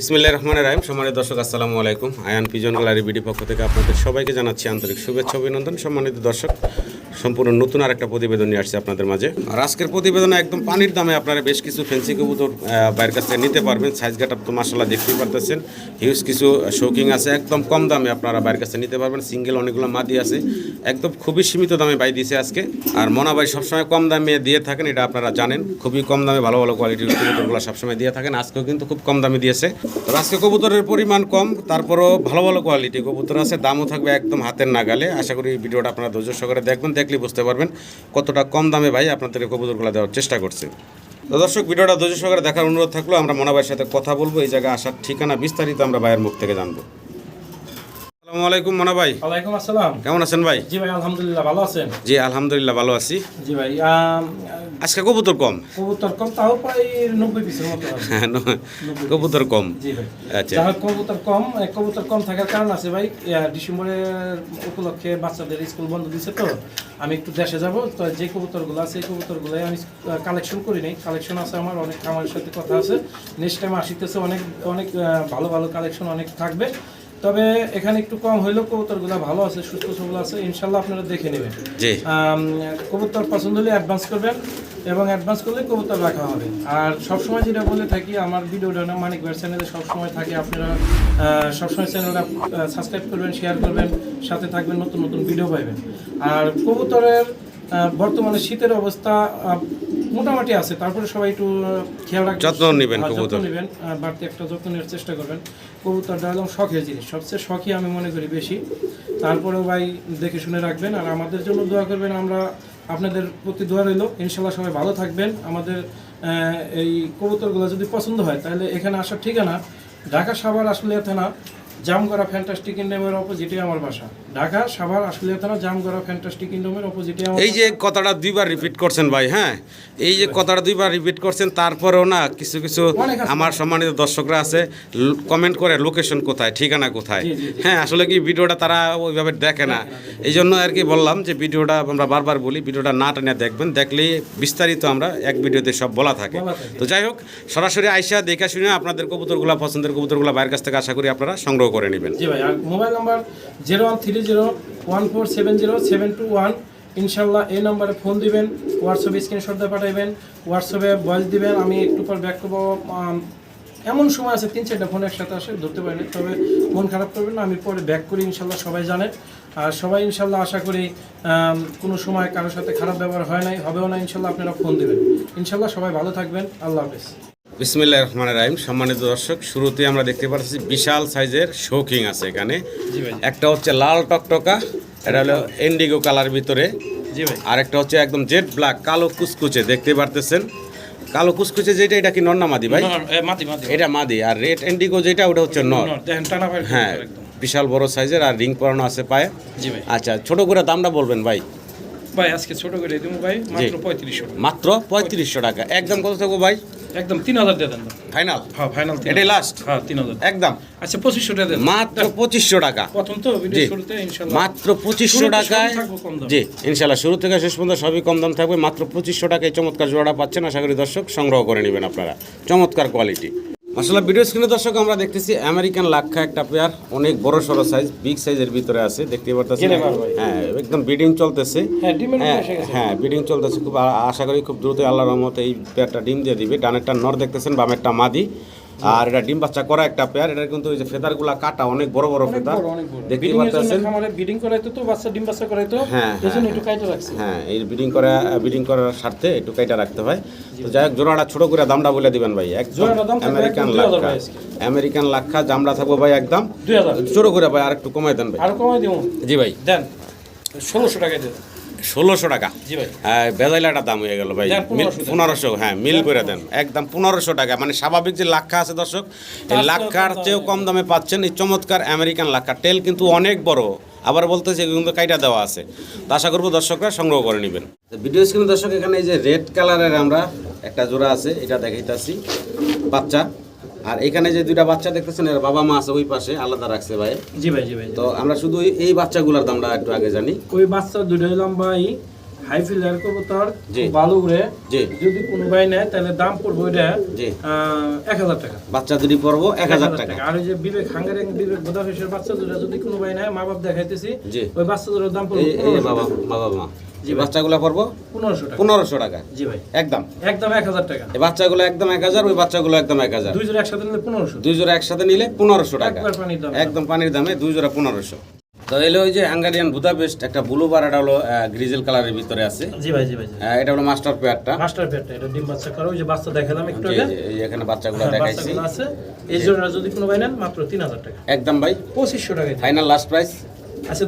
ইসমিল্লা রহমান রাহিম। সম্মানিত দর্শক, আসসালামু আলাইকুম। আয়ান পিজন গ্যালারি বিডি পক্ষ থেকে আপনাদের সবাইকে জানাচ্ছি আন্তরিক শুভেচ্ছা, অভিনন্দন। সম্মানিত দর্শক সম্পূর্ণ নতুন আর একটা প্রতিবেদন নিয়ে আসছে আপনাদের মাঝে। আর আজকের প্রতিবেদনে একদম পানির দামে আপনারা বেশ কিছু ফেন্সি কবুতর বাইরের কাছ থেকে নিতে পারবেন। সাইজ গাটা তো মাসাল্লাহ দেখতেই পারতেছেন। হিউজ কিছু শৌকিং আছে। একদম কম দামে আপনারা বাইরের কাছে নিতে পারবেন। সিঙ্গেল অনেকগুলো মাদি আছে। একদম খুবই সীমিত দামে বাই দিয়েছে আজকে। আর মনা ভাই সবসময় কম দামে দিয়ে থাকেন, এটা আপনারা জানেন। খুবই কম দামে ভালো ভালো কোয়ালিটির কবুতরগুলো সবসময় দিয়ে থাকেন। আজকেও কিন্তু খুব কম দামে দিয়েছে। তো আজকে কবুতরের পরিমাণ কম, তারপরও ভালো ভালো কোয়ালিটি কবুতর আছে। দামও থাকবে একদম হাতের নাগালে। আশা করি ভিডিওটা আপনারা ধৈর্য সহকারে দেখবেন। দেখলে বুঝতে পারবেন কতটা কম দামে ভাই আপনাদের কবুতরগুলো দেওয়ার চেষ্টা করছে। তো দর্শক ভিডিওটা ধৈর্য সহকারে দেখার অনুরোধ থাকল আমরা মনে সাথে কথা বলব এই জায়গায় আসার ঠিকানা বিস্তারিত আমরা ভাইয়ের মুখ থেকে জানব। আসসালামু আলাইকুম মোনা ভাই। ওয়ালাইকুম আসসালাম। কেমন আছেন ভাই? জি ভাই আলহামদুলিল্লাহ ভালো আছেন? জি আলহামদুলিল্লাহ ভালো আছি। জি ভাই আজকে কবুতর কম? কবুতর কম তাও প্রায় নব্বই পিসের মতো। হ্যাঁ কবুতর কম? আচ্ছা। কবুতর কম কবুতর কম থাকার কারণ আছে ভাই ডিসেম্বরের উপলক্ষে বাচ্চাদের স্কুল বন্ধ দিছে তো আমি একটু দেশে যাব তো যে কবুতরগুলো আছে এই কবুতরগুলোই আমি কালেকশন করি নাই। কালেকশন আছে আমার অনেক আমার সাথে কথা আছে। নেক্সট টাইম আসিতেছে অনেক অনেক ভালো ভালো কালেকশন অনেক থাকবে। তবে এখানে একটু কম হইলেও কবুতরগুলো ভালো আছে সুস্থ সবল আছে ইনশাল্লাহ আপনারা দেখে নেবেন। কবুতর পছন্দ হলে অ্যাডভান্স করবেন এবং অ্যাডভান্স করলে কবুতর রাখা হবে। আর সবসময় যেটা বলে থাকি আমার ভিডিওটা না মানিক ভাইয়ের চ্যানেলে সবসময় থাকে আপনারা সবসময় চ্যানেলটা সাবস্ক্রাইব করবেন শেয়ার করবেন সাথে থাকবেন নতুন নতুন ভিডিও পাইবেন। আর কবুতরের বর্তমানে শীতের অবস্থা মোটামুটি আছে। তারপরে সবাই একটু খেয়াল রাখবেন। যত্ন নিবেন যত্ন। নেবেন বাড়তি একটা যত্ন নেওয়ার চেষ্টা করবেন। কবুতরটা একদম শখের জিনিস। সবচেয়ে শখই আমি মনে করি বেশি। তারপরেও ভাই দেখে শুনে রাখবেন। আর আমাদের জন্য দোয়া করবেন আমরা আপনাদের প্রতি দোয়া রইল। ইনশাল্লাহ সবাই ভালো থাকবেন। আমাদের এই কবুতরগুলো যদি পছন্দ হয় তাহলে এখানে আসার ঠিকানা ঢাকা সাভার আশুলিয়া থানা। জামগড়া ফ্যান্টাস্টিক ইন্ডোমের অপোজিটে আমার বাসা। ঢাকা সাভার আশুলিয়া থানা জামগড়া ফ্যান্টাস্টিক ইন্ডোমের অপোজিটে আমার এই যে কথাটা দুইবার রিপিট করছেন ভাই হ্যাঁ? এই যে কথাটা দুইবার রিপিট করছেন তারপরেও না কিছু কিছু আমার সম্মানিত দর্শকরা আছে কমেন্ট করে লোকেশন কোথায় ঠিকানা কোথায়। হ্যাঁ আসলে কি ভিডিওটা তারা ওইভাবে দেখে না। এই জন্য আর কি বললাম যে ভিডিওটা আমরা বারবার বলি ভিডিওটা না টেনে দেখবেন দেখলেই বিস্তারিত আমরা এক ভিডিওতে সব বলা থাকে। তো যাই হোক সরাসরি আইসা দেখা শুনে আপনাদের কবুতরগুলা পছন্দের কবুতরগুলা বাইরের কাছ থেকে আশা করি আপনারা সংগ্রহ করে নেবেন। জি ভাই mobile number zero one three zero one four seven zero seven two one. ইনশাল্লাহ এই নাম্বারে ফোন দিবেন হোয়াটসঅ্যাপে স্ক্রিনশট দিয়ে পাঠাবেন হোয়াটসঅ্যাপে ভয়েস দিবেন। আমি একটু পর ব্যাক করব এমন সময় আছে, তিন চারটা ফোন একসাথে আসে, ধরতে পারিনি তবে মন খারাপ করবেন না, আমি পরে ব্যাক করি, ইনশাল্লাহ সবাই জানেন আর সবাই ইনশাল্লাহ আশা করি কোনো সময় কারোর সাথে খারাপ ব্যবহার হয় নাই, হবেও না, ইনশাল্লাহ আপনারা ফোন দিবেন। ইনশাল্লাহ সবাই ভালো থাকবেন, আল্লাহ হাফেজ। বিসমিল্লাহ রহমান রাহিম। সম্মানিত দর্শক শুরুতে আমরা দেখতে পাচ্ছি বিশাল সাইজের শৌকিং আছে এখানে। একটা হচ্ছে লাল টকটকা এটা হলো ইন্ডিগো কালার ভিতরে। আর একটা হচ্ছে একদম জেড ব্ল্যাক কালো কুচকুচে দেখতে পারতেছেন? কালো কুচকুচে যেটা এটা কি নর না মাদি ভাই? এটা মাদি আর রেড ইন্ডিগো যেটা ওটা হচ্ছে নর। হ্যাঁ বিশাল বড় সাইজের আর রিং পরানো আছে পায়ে। আচ্ছা ছোট করে দামটা বলবেন ভাই। ভাই আজকে ছোট করে দিব ভাই মাত্র পঁয়ত্রিশশো মাত্র পঁয়ত্রিশশো টাকা। একদম কত থাকব ভাই? একদম তিন হাজার দিয়ে দেন ফাইনাল হ্যাঁ ফাইনাল এটাই লাস্ট হ্যাঁ তিন হাজার। একদম। আচ্ছা পঁচিশশো টাকা দেন। মাত্র পঁচিশশো টাকা। প্রথম তো শুরুতে মাত্র পঁচিশশো টাকায়। জি ইনশাল্লাহ শুরু থেকে শেষ পর্যন্ত সবই কম দাম থাকবে। মাত্র পঁচিশশো টাকায় চমৎকার জোড়াটা পাচ্ছেন। আশা করি দর্শক সংগ্রহ করে নেবেন আপনারা। চমৎকার কোয়ালিটি আসলে ভিডিও স্ক্রিনে দর্শক আমরা দেখতেছি আমেরিকান লাক্ষা একটা পেয়ার অনেক বড় সড়ো সাইজ বিগ সাইজের ভিতরে আছে দেখতে পারতেছি হ্যাঁ একদম ব্রিডিং চলতেছে। হ্যাঁ ব্রিডিং হ্যাঁ হ্যাঁ চলতেছে। খুব আশা করি খুব দ্রুত আল্লাহ রহমতে এই পেয়ারটা ডিম দিয়ে দিবে। ডানেরটা নর দেখতেছেন বামেরটা মাদি। আর এটা ডিম বাচ্চা করা একটা পেয়ার এটা কিন্তু ওই যে ফেদারগুলা কাটা অনেক বড় বড় ফেদার। দেখতে খামারে ব্রিডিং করাইতো তো বাচ্চা ডিম বাচ্চা করাইতো হ্যাঁ, এই হ্যাঁ, একটু কাইটে রাখছি। হ্যাঁ এই ব্রিডিং করা ব্রিডিং করার স্বার্থে একটু কাইটা রাখতে হয়। তো যাই হোক জোড়াটা ছোট করে দামটা বলে দিবেন ভাই। একদম আমেরিকান একদম 2000 লাক্ষা ভাই আমেরিকান লাক্ষা জামড়া থাকব ভাই একদম ছোট করে ভাই আর একটু কমাই দেন ভাই। আরও কমাই দিব জি ভাই। দেন ষোলোশো টাকায় দেন। ষোলোশো টাকা। বেজাইলাটা দাম হয়ে গেল ভাই। দেন, 1500 দেন। পনেরোশো হ্যাঁ মিল করে দেন। একদম পনেরোশো টাকা। মানে স্বাভাবিক যে লাক্ষা আছে দর্শক এই লাক্ষার চেয়েও কম দামে। পাচ্ছেন এই চমৎকার আমেরিকান লাক্ষা টেল কিন্তু অনেক বড়। আবার বলতেছে কিন্তু কাইটা দেওয়া আছে। তো আশা করব দর্শকরা সংগ্রহ করে নেবেন। ভিডিও স্ক্রিনে দর্শক এখানে এই যে রেড কালারের আমরা একটা জোড়া আছে এটা দেখাইতেছি। বাচ্চা। আর এখানে যে দুইটা বাচ্চা দেখতেছেন এর বাবা মা আছে ওই পাশে আলাদা রাখছে ভাই। জি ভাই জি ভাই তো আমরা শুধু এই- বাচ্চাগুলোর দামটা একটু আগে জানি। ওই বাচ্চা দুটো হলাম ভাই হাই ফিলার কবুতর জি। ভালো জি। যদি কোনো ভাই নেয় তাহলে দাম পড়বে ওইটা জি। এক হাজার টাকা। বাচ্চা দুটি পড়ব এক হাজার টাকা। আর ওই যে বিবেক হাঙ্গারে বিবেক বোদাফেসের বাচ্চা দুটা যদি কোনো ভাই নেয় মা বাপ দেখাইতেছি ওই বাচ্চা দুটোর দাম পড়বে বাবা বাবা মা। জি বাচ্চাগুলো পড়ব? পনেরোশো টাকা। পনেরোশো টাকা। জি ভাই। একদম। একদম এক হাজার টাকা। এই বাচ্চাগুলো একদম এক হাজার ওই বাচ্চাগুলো একদম এক হাজার। দুই জোড়া একসাথে নিলে পনেরোশো। দুই জোড়া একসাথে নিলে পনেরোশো টাকা। একবার পানির দাম। একদম পানির দামে দুই জোড়া পনেরোশো। তো এলো ওই যে হাঙ্গারিয়ান বুদাপেস্ট একটা ব্লু বার এটা হলো গ্রিজেল কালারের ভিতরে আছে। জি ভাই জি ভাই এটা হলো মাস্টার পেয়ারটা মাস্টার পেটটা এটা ডিম বাচ্চা করো ওই যে বাচ্চা দেখালাম একটু আগে। এই এখানে বাচ্চাগুলো হ্যাঁ, দেখাইছি। আছে। এই জোড়া যদি কোনো ভাই নেন মাত্র তিন হাজার টাকা। একদম ভাই। পঁচিশশো টাকা ফাইনাল লাস্ট প্রাইস আচ্ছা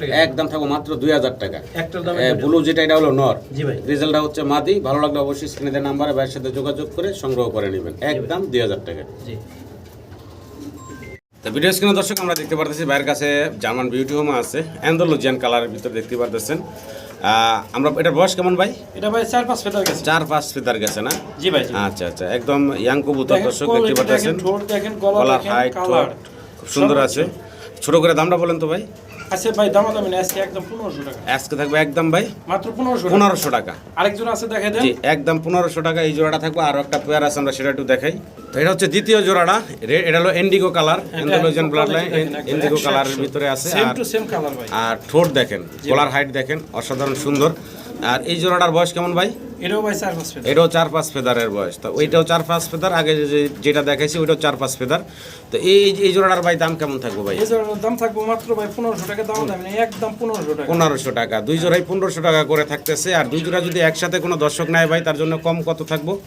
টাকা। একদম থাকব মাত্র দুই হাজার টাকা। একটার দাম ব্লু যেটা এটা হলো নর। জি ভাই। রেজাল্টটা হচ্ছে মাদি। ভালো লাগলে অবশ্যই স্ক্রিনে দেওয়া নাম্বারে ভাইয়ের সাথে যোগাযোগ করে সংগ্রহ করে নেবেন। একদম দুই হাজার টাকা। জি। তো ভিডিও স্ক্রিনে দর্শক আমরা দেখতে পারতেছি ভাইয়ের কাছে জার্মান বিউটি হোম আছে। অ্যান্ডোলজিয়ান কালারের ভিতরে দেখতে পারতেছেন। আহ, আমরা এটার বয়স কেমন ভাই? এটা ভাই চার পাঁচ ফেটার গেছে। চার পাঁচ ফিতার গেছে না? জি ভাই আচ্ছা আচ্ছা। একদম ইয়াং কবুতর দর্শক দেখতে পারতেছেন। হাইট খুব সুন্দর আছে। ছোট করে দামটা বলেন তো ভাই। আচ্ছা ভাই দাম দামি না আজকে একদম পনেরোশো টাকা। আজকে থাকবে একদম ভাই মাত্র পনেরোশো টাকা? পনেরোশো টাকা। আরেকজন আছে দেখাই দেন। জি একদম টাকা এই জোড়াটা থাকবে। আর একটা পেয়ার আছে আমরা সেটা একটু দেখাই। তো এটা হচ্ছে দ্বিতীয় জোড়াটা। এটা হলো এন্ডিগো কালার ব্লাড লাইন কালারের ভিতরে আছে। সেম আর টু সেম কালার ভাই। আর ঠোঁট দেখেন গলার হাইট দেখেন অসাধারণ সুন্দর। আর এই জোড়াটার বয়স কেমন ভাই? এটাও ভাই চার পাঁচ ফেটার এটাও চার পাঁচ ফেদারের বয়স। তো ওইটাও চার পাঁচ ফেদার। আগে যে- যেটা দেখাইছি ওইটাও চার পাঁচ ফেদার। তো এই এই জোড়াটার ভাই দাম কেমন থাকবে ভাই? এই জোড়ার দাম থাকবে মাত্র ভাই পনেরোশো টাকা। দাম দামি একদম পনেরোশো টাকা। পনেরোশো টাকা। দুই জোড়াই পনেরোশো টাকা করে থাকতেছে। আর দুই জোড়া যদি একসাথে কোনো দর্শক নেয় ভাই তার জন্য কম কত থাকব?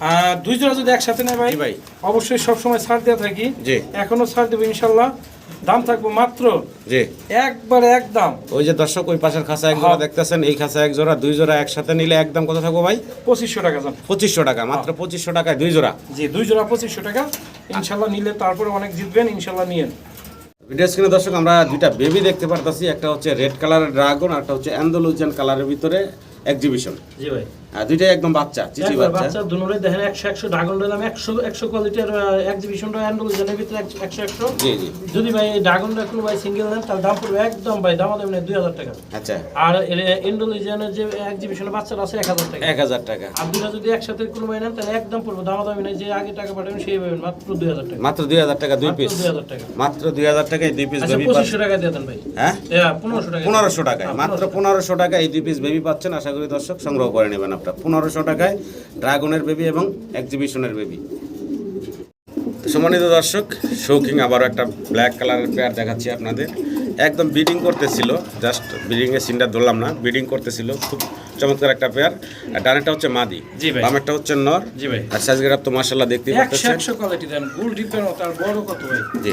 আর দুই জোড়া যদি একসাথে নেয় ভাই ভাই। অবশ্যই সবসময় ছাড় দেওয়া থাকি। জি। এখনও ছাড় দেবো ইনশাল্লাহ। দাম থাকবে মাত্র জি। একবারে এক দাম। ওই যে দর্শক ওই পাশের খাঁচা এক জোড়া দেখতেছেন এই খাঁচা এক জোড়া দুই জোড়া একসাথে নিলে একদম কত থাকব ভাই? পঁচিশশো টাকা দাম। পঁচিশশো টাকা মাত্র পঁচিশশো টাকায় দুই জোড়া। জি দুই জোড়া পঁচিশশো টাকা। ইনশাল্লাহ নিলে তারপরে অনেক জিতবেন ইনশাল্লাহ নিয়েন। ভিডিও স্ক্রিনে দর্শক আমরা দুইটা বেবি দেখতে পারতাছি একটা হচ্ছে রেড কালারের ড্রাগন আর একটা হচ্ছে অ্যান্ডোলুজিয়ান কালারের ভিতরে এক্সিবিশন জি ভাই। দুইটাই একদম বাচ্চা চিচি বাচ্চা। বাচ্চা দুনোরে দেখেন একশো একশো ড্রাগন দাম একশো একশো কোয়ালিটির এক্সিবিশনটা হ্যান্ডেল জানের ভিতরে একশো একশো একশো। জি জি। যদি ভাই ড্রাগনটা কোনো ভাই সিঙ্গেল নেন তার দাম পড়বে একদম ভাই দাম দেবেন দুই হাজার টাকা। আচ্ছা। আর ইন্ডোনেশিয়ানের যে এক্সিবিশনের আছে এক হাজার টাকা। এক হাজার টাকা। আর দুটা যদি একসাথে কোনো ভাই নেন তাহলে একদম পড়বে দাম নাই যে আগে টাকা পাঠাবেন সেই পাবেন মাত্র দুই হাজার টাকা। মাত্র দুই হাজার টাকা দুই পিস দুই হাজার টাকা। মাত্র দুই হাজার টাকায় দুই পিস বেবি পঁচিশশো টাকা দিয়ে দেন ভাই। হ্যাঁ? পনেরোশো টাকা। পনেরোশো টাকায় হ্যাঁ, মাত্র পনেরোশো টাকায় এই দুই পিস বেবি পাচ্ছেন আশা করি দর্শক সংগ্রহ করে নেবেন পনেরোশো টাকায় ড্রাগনের বেবি এবং এক্সিবিশনের বেবি। সম্মানিত দর্শক শৌকিং আবারও একটা ব্ল্যাক কালারের পেয়ার দেখাচ্ছি আপনাদের। একদম বিডিং করতেছিল জাস্ট বিডিংয়ের সিনটা ধরলাম না বিডিং করতেছিল খুব চমৎকার একটা পেয়ার আর ডানেরটা হচ্ছে মাদি জি ভাই। বামেরটা হচ্ছে নর। জি ভাই। আর সাইজ গেট তো মার্শাল্লাহ দেখতেই একশো পাচ্ছেন। একশো কোয়ালিটি দেন গোল ডিপের মতো আর বড় কত ভাই? জি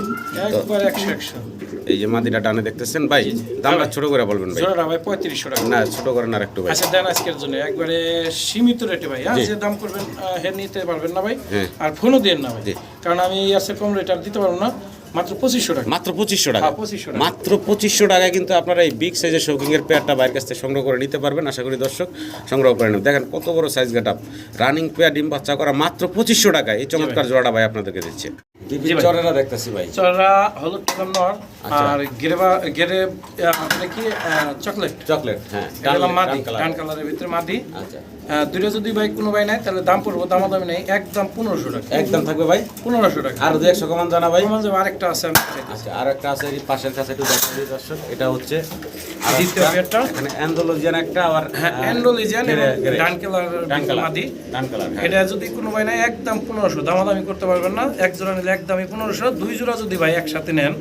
একবার একশো একশো। এই যে মাদিটা ডানে দেখতেছেন ভাই দামটা ছোট করে বলবেন ভাই। জোড়াটা ভাই পঁয়ত্রিশশো টাকা। না ছোট করেন আর একটু ভাই। আচ্ছা দেন আজকের জন্য। একবারে সীমিত রেটে ভাই আর যে দাম করবেন হে নিতে পারবেন না ভাই। হ্যাঁ। আর ফোনও দেন না ভাই। কারণ আমি এসে কম রেট আর দিতে পারব না। মাত্র পঁচিশশো টাকা। মাত্র পঁচিশশো টাকা। হ্যাঁ, 2500 টাকা। মাত্র পঁচিশশো টাকায় কিন্তু আপনারা এই বিগ সাইজের শৌকিংয়ের পেয়ারটা বাইরের কাছ থেকে সংগ্রহ করে নিতে পারবেন। আশা করি দর্শক সংগ্রহ করে নেবেন। দেখেন কত বড় সাইজ গেট রানিং পেয়ার ডিম বাচ্চা করা মাত্র পঁচিশশো টাকায়। এই চমৎকার জোড়াটা ভাই আপনাদেরকে দিচ্ছে। চরেরা দেখতেছি ভাই। চড়া হলুদ কালার আচ্ছা। আর গেরেবা গেরে আপনার কি চকলেট। চকলেট হ্যাঁ। এটা মাদি ডান ডান কালারের ভিতরে মাদি। আচ্ছা। আহ, যদি ভাই কোনো ভাই নেয় তাহলে দাম পড়ব দাম দামি নেই একদম পনেরোশো টাকা। একদম থাকবে ভাই? পনেরোশো টাকা। আর দু একশো কমান জানা ভাই। আরেকটা। আছে আমি আচ্ছা আর একটা আছে এই পাশের কাছে একটু দিই দর্শক। এটা হচ্ছে দ্বিতীয় পেয়ারটা? এখানে অ্যান্ডোলজিয়ান একটা আবার হ্যাঁ আহ, অ্যান্ডোলিজিয়ান এবং গেরে- গেরে। ডান কালার ডান মাদি। ডান কালার হ্যাঁ। এটা যদি কোনো ভাই নেয় একদম পনেরোশো। দামাদামি করতে পারবেন না এক জোড়া নিলে একদমই পনেরোশো। দুই জোড়া যদি ভাই একসাথে নেন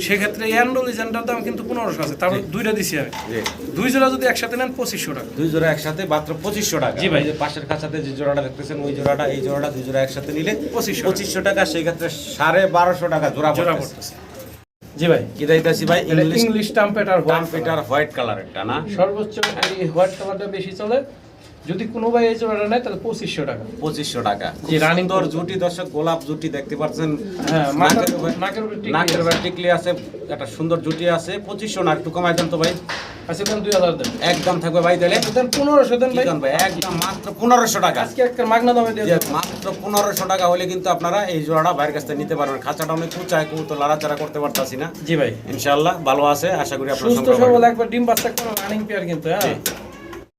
সেক্ষেত্রে দাম কিন্তু আছে। তারপর দুইটা দিছি আমি। দুই জোড়া যদি একসাথে নেন পঁচিশশো টাকা। দুই জোড়া একসাথে মাত্র পঁচিশশো টাকা। জি ভাই। যে পাশের কাছাতে যে জোড়াটা দেখতেছেন ওই জোড়াটা এই জোড়াটা দুই জোড়া একসাথে নিলে 2500 পঁচিশশো টাকা সেই ক্ষেত্রে সাড়ে বারোশো টাকা জোড়া জোড়া পড়তেছে। পড়তেছে। জি ভাই কি দাইতাছি ভাই? English English trumpeter white trumpeter white কালারেরটা না? সর্বোচ্চ এই হোয়াইট কালারটা বেশি চলে। যদি কোনো ভাই এই জোড়াটা নেয় তাহলে পঁচিশশো টাকা। পঁচিশশো টাকা। জি, running সুন্দর জুটি দর্শক গোলাপ জুটি দেখতে পাচ্ছেন। হ্যাঁ নাকের উপরে- টিকলি আছে। একটা সুন্দর জুটি আছে। পঁচিশশো না একটু কমাই দেন তো ভাই। আচ্ছা দেন দুই হাজার দেন। একদম থাকবে ভাই তাহলে। দেন পনেরোশো দেন ভাই। ভাই? একদম মাত্র পনেরোশো টাকা। আজকে একটা মাগনা দামে দিয়ে মাত্র পনেরোশো টাকা হলে কিন্তু আপনারা এই জোড়াটা ভাইয়ের কাছ থেকে নিতে পারবেন। খাঁচাটা অনেক লাড়াচাড়া করতে পারতাছি না। জি ভাই। ইনশাআল্লাহ ভালো আছে। আশা করি আপনারা সুস্থ সবল একবার ডিম বাচ্চা করো রানিং পেয়ার কিন্তু হ্যাঁ।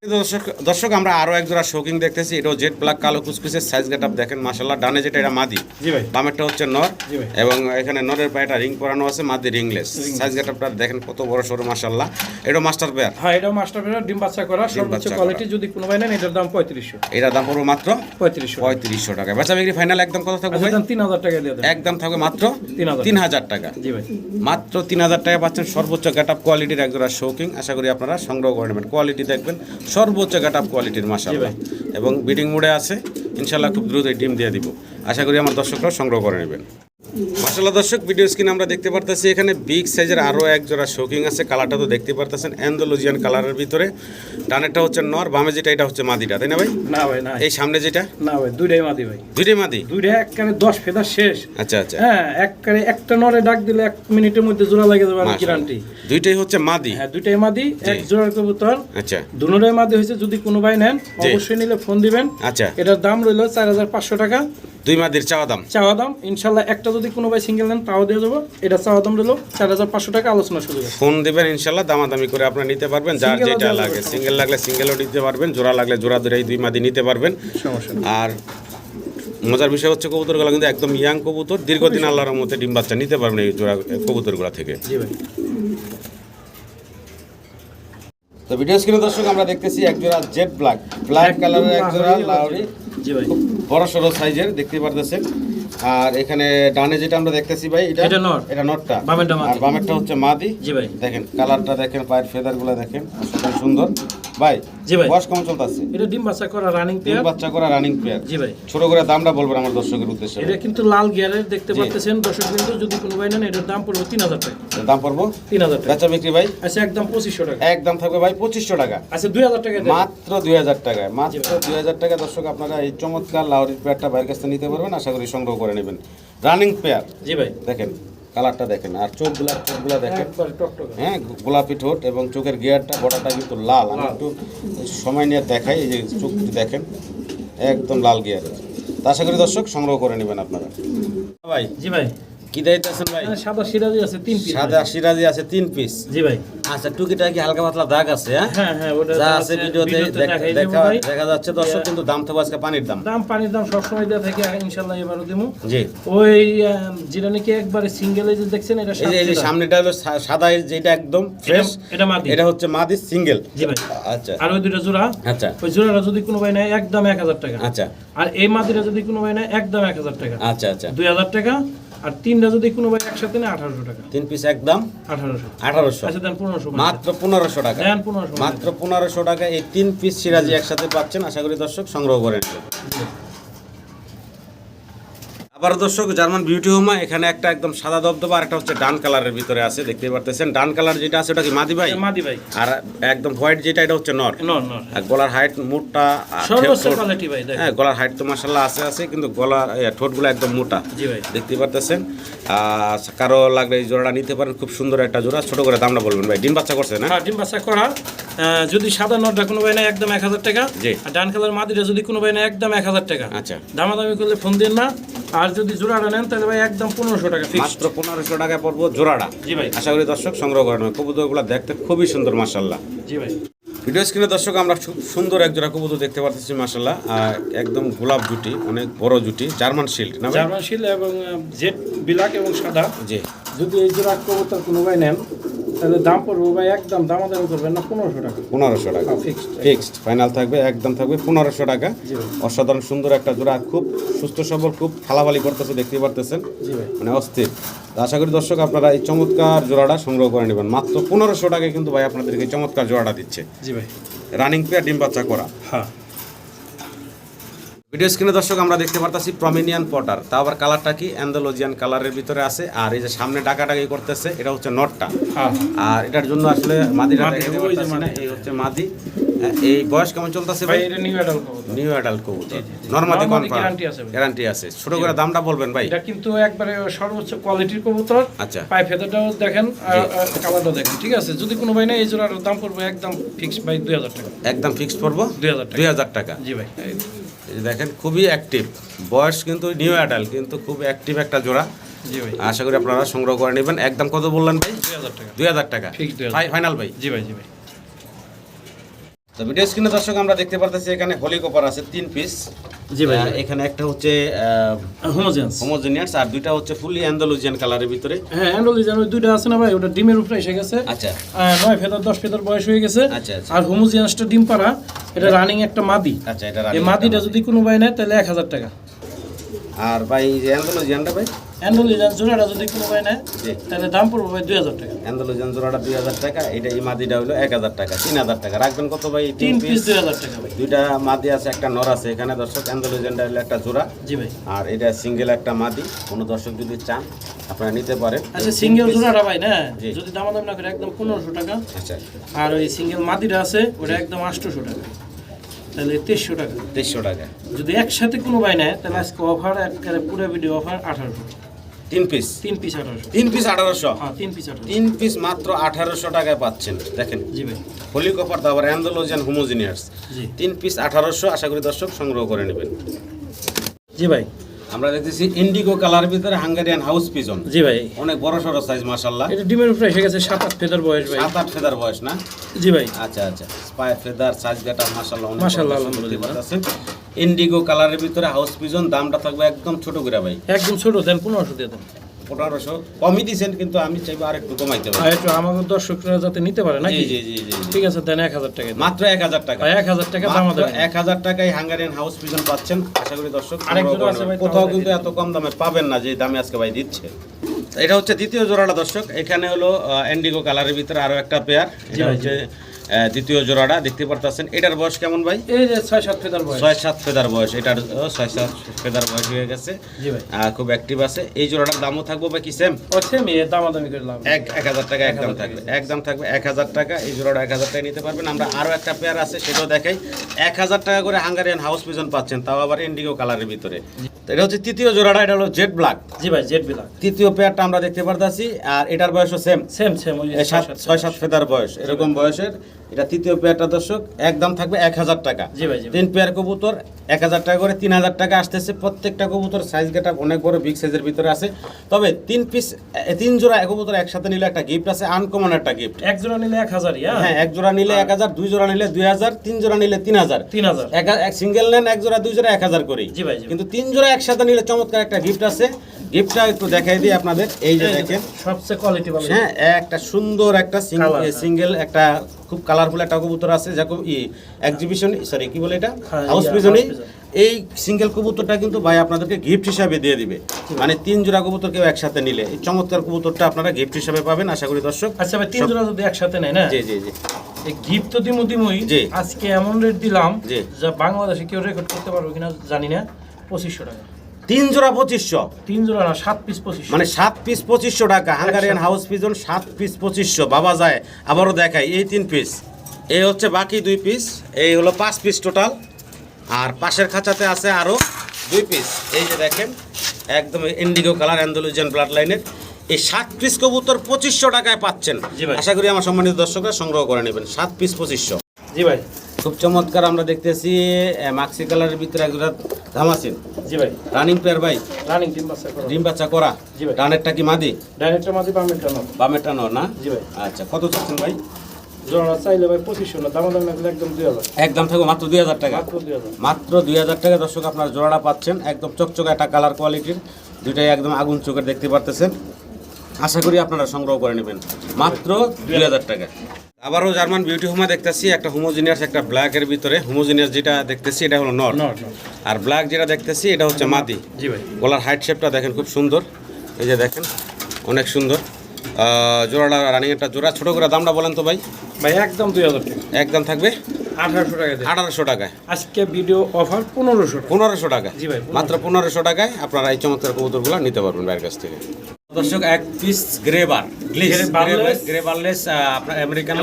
দর্শক দর্শক আমরা আরও এক জোড়া শোকিং দেখতেছি। এটাও জেড ব্ল্যাক কালো কুচকুচের সাইজ গেটআপ দেখেন মাশাআল্লাহ। ডানে যেটা এটা মাদি। জি ভাই। বামেরটা হচ্ছে নর। জি ভাই। এবং এখানে নরের পায়েটা রিং পরানো আছে মাদি রিংলেস সাইজ গেট গেটআপটা দেখেন কত বড় সরু মাশাআল্লাহ। এটা মাস্টার পেয়ার হ্যাঁ এটা মাস্টার পেয়ার ডিম বাচ্চা করা। সর্বোচ্চ কোয়ালিটি যদি কোনো ভাই নেন এটার দাম পঁয়ত্রিশশো। এটার দাম পড়বে মাত্র পঁয়ত্রিশশো। পঁয়ত্রিশশো টাকা। বেচা বিক্রি ফাইনাল একদম কত থাকবে আচ্ছা? দেন তিন হাজার টাকা দিয়ে দেন। একদম থাকবে মাত্র 3000 তিন হাজার টাকা। জি ভাই। মাত্র তিন হাজার টাকা পাচ্ছেন সর্বোচ্চ গেট আপ কোয়ালিটির একজোড়া শৌকিং আশা করি আপনারা সংগ্রহ করে নেবেন। কোয়ালিটি দেখবেন সর্বোচ্চ গেট আপ কোয়ালিটির মাসাল্লাহ এবং বিডিং মোডে আছে। ইনশাল্লাহ খুব দ্রুতই ডিম দিয়ে দিব। আশা করি আমার দর্শকরা সংগ্রহ করে নেবেন। মাসাল্লাহ দর্শক ভিডিও স্ক্রিনে আমরা দেখতে পারতেছি এখানে বিগ সাইজের আরও এক জোড়া শৌকিং আছে। কালারটা তো দেখতে পারতেছেন অ্যান্ডোলজিয়ান কালারের ভিতরে। ডানেরটা হচ্ছে নর বামে যেটা এটা হচ্ছে মাদিটা তাই না ভাই? না ভাই না। এই সামনে যেটা? না ভাই দুইটাই মাদি ভাই। দুইটাই মাদি? দুইটা একবারে দশ ফেদার শেষ। আচ্ছা আচ্ছা। হ্যাঁ একবারে একটা নরে ডাক দিলে এক মিনিটের মধ্যে জোড়া লাগে যাবে মাশাআল্লাহ। গ্যারান্টি দুইটাই হচ্ছে মাদি? হ্যাঁ দুইটাই মাদি এক জোড়ার কবুতর। আচ্ছা। দুটোটাই মাদি হয়েছে যদি কোনো ভাই নেন অবশ্যই নিলে ফোন দিবেন। আচ্ছা। এটার দাম রইল চার হাজার পাঁচশো টাকা। দুই মাদির চাওয়া দাম? চাওয়া দাম ইনশাল্লাহ একটা যদি কোনো ভাই সিঙ্গেল নেন তাও দিয়ে দেবো। এটা চাওয়া দাম রইল চার হাজার পাঁচশো টাকা আলোচনা শুরু ফোন দিবেন ইনশাল্লাহ দামাদামি করে আপনারা নিতে পারবেন যার যেটা লাগে। সিঙ্গেল লাগলে সিঙ্গেলও নিতে পারবেন জোড়া লাগলে জোড়া ধরে এই দুই মাদি নিতে পারবেন। আর মজার বিষয় হচ্ছে কবুতরগুলো কিন্তু একদম ইয়াং কবুতর দীর্ঘদিন আল্লাহর মধ্যে ডিম বাচ্চা নিতে পারবেন এই জোড়া কবুতরগুলো থেকে। তো ভিডিও স্ক্রিনে দর্শক আমরা দেখতেছি এক জোড়া ব্ল্যাক ব্ল্যাক কালারের এক জোড়া লাউরি। জি ভাই। বড় সড়ো সাইজের দেখতে পারতেছেন। আর এখানে ডানে যেটা আমরা দেখতেছি ভাই এটা এটা নট। এটা নটটা। বামেরটা। আর বামেরটা হচ্ছে মাদি। জি ভাই। দেখেন কালারটা দেখেন পায়ের ফেদারগুলো দেখেন খুব সুন্দর। ভাই জি ভাই। বয়স কেমন চলতেছে? এটা ডিম বাচ্চা করা রানিং পেয়ার বাচ্চা করা রানিং প্লেয়ার জি ভাই। ছোট করে দামটা বলবেন আমার দর্শকের উদ্দেশ্যে। এটা কিন্তু লাল গিয়ারের দেখতে পাচ্ছেন। দর্শক বিন্দু যদি কোনো ভাই নেন এটার দাম পড়বে তিন হাজার টাকা। দাম পড়ব? তিন হাজার টাকা। বেচা বিক্রি ভাই? আচ্ছা একদম পঁচিশশো টাকা। একদম থাকবে ভাই পঁচিশশো টাকা। আচ্ছা দুই হাজার টাকা। মাত্র দুই হাজার টাকায় মাত্র দুই হাজার টাকা দর্শক আপনারা এই চমৎকার লাউরির পেয়ারটা বাইরের কাছ থেকে নিতে পারবেন। আশা করি সংগ্রহ করে নেবেন। রানিং পেয়ার জি ভাই। দেখেন কালারটা দেখেন আর চোখগুলা চোখগুলা দেখেনগুলা দেখেন। হ্যাঁ গোলাপি ঠোঁট এবং চোখের গিয়ারটা বড়াটা কিন্তু লাল। আমি একটু সময় নিয়ে দেখাই এই যে চোখটি দেখেন একদম লাল গিয়ারের। তা আশা করি দর্শক সংগ্রহ করে নেবেন আপনারা। ভাই। জি ভাই। কি দায়িত্ব ভাই? সাদা সিরাজি আছে তিন পিস সাদা সিরাজি আছে তিন পিস জি ভাই। আচ্ছা টুকিটা কি হালকা পাতলা দাগ আছে হ্যাঁ? ওটা যা আছে ভিডিওতে ভিডিওতে দেখ- দেখাই দেবো দেখা দেখা যাচ্ছে দর্শক কিন্তু দাম থাকবে আজকে পানির দাম। দাম পানির দাম সবসময় দেওয়া থাকে ইনশাল্লাহ এবারও দেবো জি। ওই যেটা নাকি একবারে সিঙ্গেল যে দেখছেন এটা এই যে এই যে সাতটা। সামনেটা হলো সাদা যেটা একদম ফ্রেশ এটা- এটা মাদি। এটা হচ্ছে মাদি সিঙ্গেল জি ভাই। আচ্ছা। আর ওই দুটো জোড়া? আচ্ছা। ওই জোড়াটা যদি কোনো ভাই নেয় একদম এক হাজার টাকা। আচ্ছা। আর এই মাদিটা যদি কোনো ভাই নেয় একদম এক হাজার টাকা। আচ্ছা আচ্ছা। দুই হাজার টাকা আর তিনটা যদি কোনো ভাই একসাথে নেয় আঠারোশো টাকা। তিন পিস একদম? আঠারোশো। আঠারোশো। আচ্ছা দেন পনেরোশো মাত্র পনেরোশো টাকা। দেন পনেরোশো মাত্র পনেরোশো টাকা এই তিন পিস সিরাজি একসাথে পাচ্ছেন আশা করি দর্শক সংগ্রহ করেন আবার দর্শক জার্মান বিউটি হোমা এখানে একটা একদম সাদা দবদবা আর একটা হচ্ছে ডান কালারের ভিতরে আছে দেখতে পারতেছেন। ডান কালার যেটা আছে ওটা কি মাদি ভাই? মাদি ভাই। আর একদম হোয়াইট যেটা এটা হচ্ছে নর। নর নর আর গলার হাইট মোটা সর্বোচ্চ কোয়ালিটি ভাই হ্যাঁ গলার হাইট তো মাসাল্লাহ আছে আছে কিন্তু গলার ঠোঁটগুলো একদম মোটা। জি ভাই। দেখতে পারতেছেন। আর কারও লাগলে এই জোড়াটা নিতে পারেন খুব সুন্দর একটা জোড়া। ছোট করে দামটা বলবেন ভাই ডিম বাচ্চা করছে না? হ্যাঁ ডিম বাচ্চা করা। যদি সাদা নটটা কোনো ভাই নেয় একদম এক হাজার টাকা। জি। আর ডান কালার মাদিটা যদি কোনো ভাই নেয় একদম এক হাজার টাকা। আচ্ছা। দামাদামি করলে ফোন দিন না। আর যদি জোড়াটা নেন তাহলে ভাই একদম পনেরোশো টাকা মাত্র পনেরোশো টাকায় পড়ব জোড়াটা। জি ভাই। আশা করি দর্শক সংগ্রহ করেন কবুতরগুলো দেখতে খুবই সুন্দর মাসাল্লাহ জি ভাই। ভিডিও স্ক্রিনে দর্শক আমরা খুব সুন্দর এক জোড়া কবুতর দেখতে পারতেছি মাসাল্লাহ একদম গোলাপ জুটি অনেক বড় জুটি জার্মান শিল্ড না? জার্মান শিল এবং জেট বিলাক এবং সাদা। জি। যদি এই জোড়া কবুতর কোনো ভাই নেন তাহলে দাম পড়বে ভাই একদম দামাদামি করবেন না পনেরোশো টাকা। পনেরোশো টাকা। ফিক্সড ফিক্সড ফাইনাল থাকবে একদম থাকবে পনেরোশো টাকা। অসাধারণ সুন্দর একটা জোড়া খুব সুস্থ সবল খুব ফালাফালি করতেছে দেখতে পারতেছেন। মানে অস্থির। আশা করি দর্শক আপনারা এই চমৎকার জোড়াটা সংগ্রহ করে নেবেন। মাত্র পনেরোশো টাকায় কিন্তু ভাই আপনাদেরকে চমৎকার জোড়াটা দিচ্ছে। জি ভাই। রানিং পেয়ার ডিম বাচ্চা করা। হ্যাঁ। ভিডিও স্ক্রিনে দর্শক আমরা দেখতে পারতাছি প্রমিনিয়ান পটার তা আবার কালারটা কি? অ্যান্ডালোজিয়ান কালারের ভিতরে আছে। আর এই যে সামনে ডাকাডাকি করতেছে এটা হচ্ছে নটটা। হ্যাঁ। আর এটার জন্য আসলে মাদিটা মাদি। এই হচ্ছে মাদি। এই বয়স কেমন চলতেছে ভাই? এটা নিউ অ্যাডাল্ট কবুতর। নিউ অ্যাডাল্ট কবুতর। কনফার্ম আছে গ্যারান্টি আছে। ছোট করে দামটা বলবেন ভাই। এটা কিন্তু একবারে সর্বোচ্চ কোয়ালিটির কবুতর। আচ্ছা। পাই ফেদারটাও দেখেন আর কালারটাও দেখেন ঠিক আছে? যদি কোনো ভাই না এই জোড়ার দাম পড়বে একদম ফিক্স ভাই দুই হাজার টাকা। একদম ফিক্সড পড়ব? দুই হাজার টাকা। দুই হাজার টাকা। জি ভাই। দেখেন খুবই অ্যাক্টিভ বয়স কিন্তু নিউ অ্যাডাল্ট কিন্তু খুব অ্যাক্টিভ একটা জোড়া। জি ভাই। আশা করি আপনারা সংগ্রহ করে নেবেন। একদম কত বললেন ভাই? দুই হাজার টাকা। 2000 ফাইনাল ভাই। জি ভাই জি ভাই। তো ভিডিও স্ক্রিনে দর্শক আমরা দেখতে পারতেছি এখানে হোলি কপার আছে তিন পিস জি ভাই এখানে একটা হচ্ছে হোমোজেন্স হোমোজেনিয়াস আর দুইটা হচ্ছে ফুলি অ্যান্ডালুজিয়ান কালারের ভিতরে। হ্যাঁ অ্যান্ডোলিজান ওই দুইটা আছে না ভাই? ওটা ডিমের উপরে এসে গেছে। আচ্ছা। নয় ফেদার দশ ফেদার বয়স হয়ে গেছে। আচ্ছা, আচ্ছা। আর হোমোজিয়াসটা ডিম পাড়া। এটা রানিং একটা মাদি। আচ্ছা এটা এই মাদিটা যদি কোনো ভাই নেয় তাহলে এক হাজার টাকা। আর ভাই অ্যান্ডালুজিয়ানটা ভাই? অ্যান্ডোলিজান জোড়াটা যদি কোনো ভাই নেয় তাহলে দাম পড়বে ভাই দুই হাজার টাকা। অ্যান্ডালুজিয়ান জোড়াটা দুই হাজার টাকা এটা এই মাদিটা হলো এক হাজার টাকা তিন হাজার টাকা। রাখবেন কত ভাই? তিন পিস দুই হাজার টাকা ভাই। দুইটা মাদি আছে একটা নর আছে এখানে দর্শক। অ্যান্ডালুজিয়ানটা হলো একটা জোড়া। জি ভাই। আর এটা সিঙ্গেল একটা মাদি। কোনো দর্শক যদি চান আপনারা নিতে পারেন। আচ্ছা সিঙ্গেল জোড়াটা ভাই না জি। যদি দামাদাম না করে একদম পনেরোশো টাকা। আচ্ছা। আর ওই সিঙ্গেল মাদিটা আছে ওটা একদম আটশোশো টাকা। তাহলে তেইশশো টাকা। তেইশশো টাকা। যদি একসাথে কোনো বাই নেয় তাহলে আজকে অফার একবারে পুরো ভিডিও অফার আঠারোশো। তিন পিস তিন পিস আঠারোশো। তিন পিস আঠারোশো? হ্যাঁ তিন পিস আঠারোশো। তিন পিস মাত্র আঠারোশো টাকায় পাচ্ছেন দেখেন। জি ভাই। হোলি কপার তারপর অ্যান্ডোলজিয়ান হোমোজিনিয়ার্স জি। তিন পিস আঠারোশো আশা করি দর্শক সংগ্রহ করে নেবেন। জি ভাই। আমরা দেখতেছি ইন্ডিগো কালার ভিতরে হাঙ্গেরিয়ান হাউস পিজন জি ভাই। অনেক বড় সড় সাইজ মাসাল্লাহ এটা ডিমের উপরে এসে গেছে সাত আট ফেদার বয়স ভাই। সাত আট ফেদার বয়স না? জি ভাই। আচ্ছা আচ্ছা। স্পাই ফেদার সাইজ গাটা মাসাল্লাহ অনেক মাশাআল্লাহ, বড় আলহামদুলিল্লাহ। আছে ইন্ডিগো কালারের ভিতরে হাউস পিজন দামটা থাকবে একদম ছোট করে ভাই। একদম ছোট দেন পনেরোশো দিয়ে দেন। পনেরোশো কমই দিয়েছেন কিন্তু আমি চাইব আর একটু কমাইতে পারি। একটু আমাদের দর্শকরা যাতে নিতে পারে নাকি? জি জি জি। ঠিক আছে দেন এক হাজার টাকা মাত্র এক হাজার টাকা। এক হাজার টাকা দেবেন এক হাজার টাকায় হাঙ্গারিয়ান হাউস পিজন পাচ্ছেন। আশা করি দর্শক কোথাও কিন্তু এত কম দামে পাবেন না যে দামে আজকে ভাই দিচ্ছে। এটা হচ্ছে দ্বিতীয় জোড়াটা দর্শক। এখানে হলো এন্ডিগো কালারের ভিতরে আরও একটা পেয়ার এটা হচ্ছে দ্বিতীয় জোড়াটা দেখতে পারতেছেন। এটার বয়স কেমন ভাই? এই যে ছয় সাত ফেদার বয়স। ছয় সাত ফেদার বয়স। এটার ছয় সাত ফেদার বয়স হয়ে গেছে। খুব অ্যাক্টিভ আছে। এই জোড়াটার দামও থাকব বা কি সেম সেম এ দামাদামি করে লাভ এক এক হাজার টাকা একদম থাকবে। একদম থাকবে এক হাজার টাকা। এই জোড়াটা এক হাজার টাকা নিতে পারবেন। আমরা আরও একটা পেয়ার আছে সেটাও দেখাই। এক হাজার টাকা করে হাঙ্গারিয়ান হাউস পিজন পাচ্ছেন তাও আবার ইন্ডিগো কালারের ভিতরে। এটা হচ্ছে তৃতীয় জোড়াটা এটা হলো জেড ব্ল্যাক জি ভাই জেড বিলাক তৃতীয় পেয়ারটা আমরা দেখতে পারতাছি আর এটার বয়সও সেম সেম সেম ছয় সাত ফেদার বয়স এরকম বয়সের। এটা তৃতীয় পেয়ারটা দর্শক একদম থাকবে এক হাজার টাকা। তিন পেয়ার কবুতর এক হাজার টাকা করে তিন হাজার টাকা আসতেছে। প্রত্যেকটা কবুতর সাইজ গেটা অনেক বড় বিগ সাইজের ভিতরে আছে। তবে তিন পিস তিন জোড়া কবুতর একসাথে নিলে একটা গিফট আছে আনকমন একটা গিফট এক জোড়া নিলে এক হাজার হ্যাঁ এক জোড়া নিলে এক হাজার দুই জোড়া নিলে দুই হাজার তিন জোড়া নিলে তিন হাজার। তিন হাজার। এক সিঙ্গেল নেন এক জোড়া দুই জোড়া এক হাজার ভাই। কিন্তু তিন জোড়া একসাথে নিলে চমৎকার একটা গিফট আছে। গিফটটা একটু দেখাই দিই আপনাদের। এই যে দেখেন। সবচেয়ে কোয়ালিটি ভালো হ্যাঁ একটা সুন্দর একটা হ্যাঁ। সিঙ্গেল একটা খুব কালারফুল একটা কবুতর আছে যা এক্সিবিশন সরি কি বলে এটা? হ্যাঁ, হাউস house pigeon। এই সিঙ্গেল কবুতরটা কিন্তু ভাই আপনাদেরকে গিফট হিসাবে দিয়ে দিবে। মানে তিন জোড়া কবুতর কেউ একসাথে নিলে। এই চমৎকার কবুতরটা আপনারা গিফট হিসাবে পাবেন আশা করি দর্শক। আচ্ছা ভাই তিন জোড়া যদি একসাথে নেয় না? জি জি জি। এই গিফট তো দিমু দিমুই। আজকে এমন রেট দিলাম যে বাংলাদেশে কেউ রেকর্ড করতে পারব কিনা জানি না পঁচিশশো টাকা। তিন জোড়া পঁচিশশো। তিন জোড়া না সাত পিস পঁচিশশো। মানে সাত পিস পঁচিশশো টাকা। হাঙ্গারিয়ান হাউস পিজন সাত পিস পঁচিশশো। বাবা যায় আবারও দেখাই এই তিন পিস এই হচ্ছে বাকি দুই পিস এই হলো পাঁচ পিস টোটাল আর পাশের খাঁচাতে আছে আরও দুই পিস এই যে দেখেন একদম ইন্ডিগো কালার অ্যান্ডোলুজিয়ান ব্লাড লাইনের এই সাত পিস কবুতর পঁচিশশো টাকায় পাচ্ছেন। জি ভাই। আশা করি আমার সম্মানিত দর্শকরা সংগ্রহ করে নেবেন। সাত পিস পঁচিশশো। জি ভাই। খুব চমৎকার আমরা দেখতেছি মাক্সি কালারের ভিতরে একজোড়া ধামাসিন জি ভাই। রানিং পেয়ার ভাই? রানিং তিন বাচ্চা করো। ডিম বাচ্চা করা। জি ভাই। ডানেরটা কি মাদি? ডানেরটা মাদি বামেরটা নর। না? জি ভাই। আচ্ছা কত চাচ্ছেন ভাই? জোড়া চাইলে ভাই পঁচিশশো না দামা দাম একদম দুই হাজার। একদম থাকবে মাত্র দুই হাজার টাকা। মাত্র দুই হাজার। মাত্র দুই হাজার টাকা দর্শক আপনার জোড়াটা পাচ্ছেন একদম চকচকে একটা কালার কোয়ালিটির দুইটাই একদম আগুন চোখের দেখতে পারতেছেন। আশা করি আপনারা সংগ্রহ করে নেবেন। মাত্র দুই হাজার টাকা। আবারও জার্মান বিউটি হোমা দেখতেছি একটা হোমোজিনিয়াস একটা ব্ল্যাকের ভিতরে। হোমোজিনিয়াস যেটা দেখতেছি এটা হলো নর আর ব্ল্যাক যেটা দেখতেছি এটা হচ্ছে মাদি। জি ভাই। গলার হাইট শেপটা দেখেন খুব সুন্দর। এই যে দেখেন অনেক সুন্দর। আহ, জোড়াটা রানিং একটা জোড়া। ছোটো করে দামটা বলেন তো ভাই। ভাই একদম দুই হাজার টাকা। একদম থাকবে? আঠারোশো টাকা আঠারোশো টাকায়। আজকে ভিডিও অফার পনেরোশো পনেরোশো টাকা জি ভাই, মাত্র পনেরোশো টাকায় আপনারা এই চমৎকার কবুতরগুলো নিতে পারবেন ভাইয়ের কাছ থেকে। দর্শক এক পিস গ্রেবার। গ্রেবারলেস আপনার আমেরিকান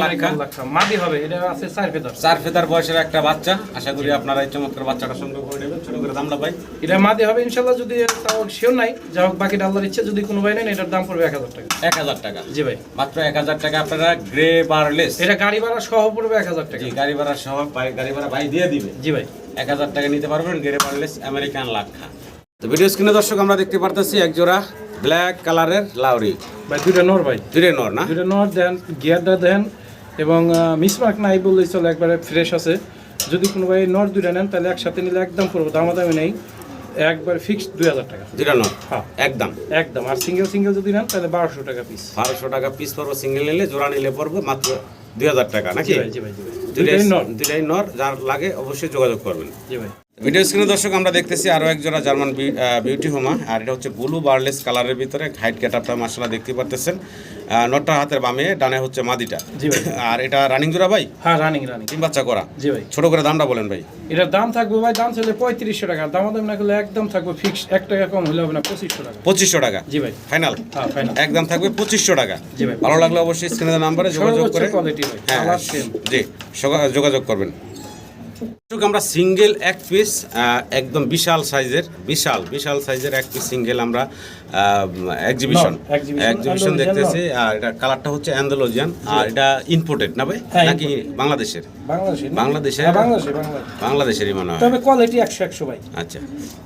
লাক্ষা মাদি হবে এটা আছে চার ফেদার। চার ফেদার বয়সের একটা বাচ্চা। আশা করি আপনারা এই চমৎকার বাচ্চাটা সংগ্রহ করে নেবেন। ছোট করে দামটা এটা মাদি হবে ইনশাল্লাহ যদি তাও শিওর নাই যা হোক বাকি আল্লাহর ইচ্ছে যদি কোনো ভাই নেন এটার দাম পড়বে এক হাজার টাকা। এক হাজার টাকা। জি ভাই। মাত্র এক হাজার টাকা আপনারা গ্রে বারলেস এটা গাড়ি ভাড়া সহ পড়বে এক হাজার টাকা। জি গাড়ি ভাড়া সহ গাড়ি ভাড়া ভাই দিয়ে দিবে। জি ভাই। এক হাজার টাকা নিতে পারবেন গ্রে বারলেস আমেরিকান লাক্ষা তো ভিডিও স্ক্রিনে দর্শক আমরা দেখতে পারতেছি এক জোড়া ব্ল্যাক কালারের লাউরি। ভাই দুইটা নর ভাই। দুইটা নর না? দুইটা নর দেন গিয়ারটা দেন এবং মিসমার্ক নাই বললেই চলে একবারে ফ্রেশ আছে। যদি কোনো ভাই নর দুইটা নেন তাহলে একসাথে নিলে একদম পড়ব দামাদামি নেই। একবার ফিক্সড দুই হাজার টাকা। দুইটা নর? হ্যাঁ। একদম? একদম। আর সিঙ্গেল সিঙ্গেল যদি নেন তাহলে বারোশো টাকা পিস বারোশো টাকা পিস পড়ব সিঙ্গেল নিলে জোড়া নিলে পড়বে মাত্র দুই হাজার টাকা নাকি? নর যার লাগে অবশ্যই যোগাযোগ করবেন। জি ভাই। ভিডিও স্ক্রিনে দর্শক আমরা দেখতেছি আরও একজোড়া জার্মান বিউটি হোমা আর এটা হচ্ছে ব্লু বার্লেস কালারের ভিতরে হাইট গেট আপটা মাসালা দেখতে পারতেছেন। নটটা হাতের বামে ডানে হচ্ছে মাদিটা। জি ভাই। আর এটা রানিং জোড়া ভাই? হ্যাঁ রানিং রানিং তিন বাচ্চা করা। জি ভাই। ছোট করে দামটা বলেন ভাই। এটার দাম থাকবে ভাই দাম ছিল পঁয়ত্রিশশো টাকা। দাম দাম না করলে একদম থাকবে ফিক্স এক টাকা কম হলে হবে না পঁচিশশো টাকা। পঁচিশশো টাকা। জি ভাই। ফাইনাল হ্যাঁ ফাইনাল একদম থাকবে পঁচিশশো টাকা। জি ভাই। ভালো লাগলে অবশ্যই স্ক্রিনের নাম্বারে যোগাযোগ করে। কোয়ালিটি ভাই। হ্যাঁ জি যোগাযোগ করবেন। আমরা সিঙ্গেল এক পিস একদম বিশাল সাইজের বিশাল বিশাল সাইজের এক পিস সিঙ্গেল আমরা এক্সিবিশন এক্সিবিশন দেখতেছি। আর এটা কালারটা হচ্ছে অ্যান্ডালোজিয়ান আর এটা ইম্পোর্টেড না ভাই? হ্যাঁ, নাকি বাংলাদেশের? বাংলাদেশের? হ্যাঁ, বাংলাদেশে বাংলাদেশ। বাংলাদেশেরই মনে হয়। তবে কোয়ালিটি একশো একশো ভাই। আচ্ছা।